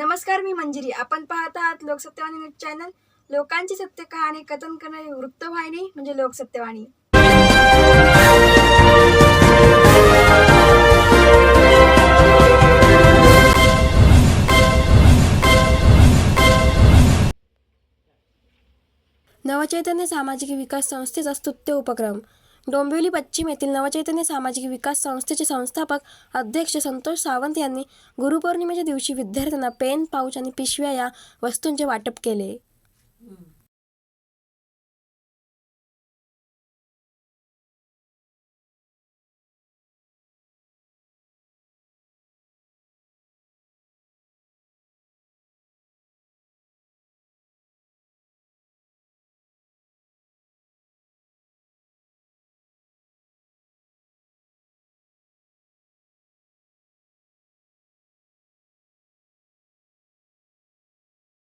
नमस्कार मी मंजिरी. आपण पाहत आहात लोकसत्यवाणी न्यूज चॅनल. लोकांची सत्य कहाणी कथन करणारी वृत्तवाहिनी म्हणजे लोकसत्यवाणी नवचैतन्य सामाजिक विकास संस्थेचा स्तुत्य उपक्रम. डोंबिवली पश्चिम येथील नवचैतन्य सामाजिक विकास संस्थेचे संस्थापक अध्यक्ष संतोष सावंत यांनी गुरुपौर्णिमेच्या दिवशी विद्यार्थ्यांना पेन पाऊच आणि पिशव्या या वस्तूंचे वाटप केले.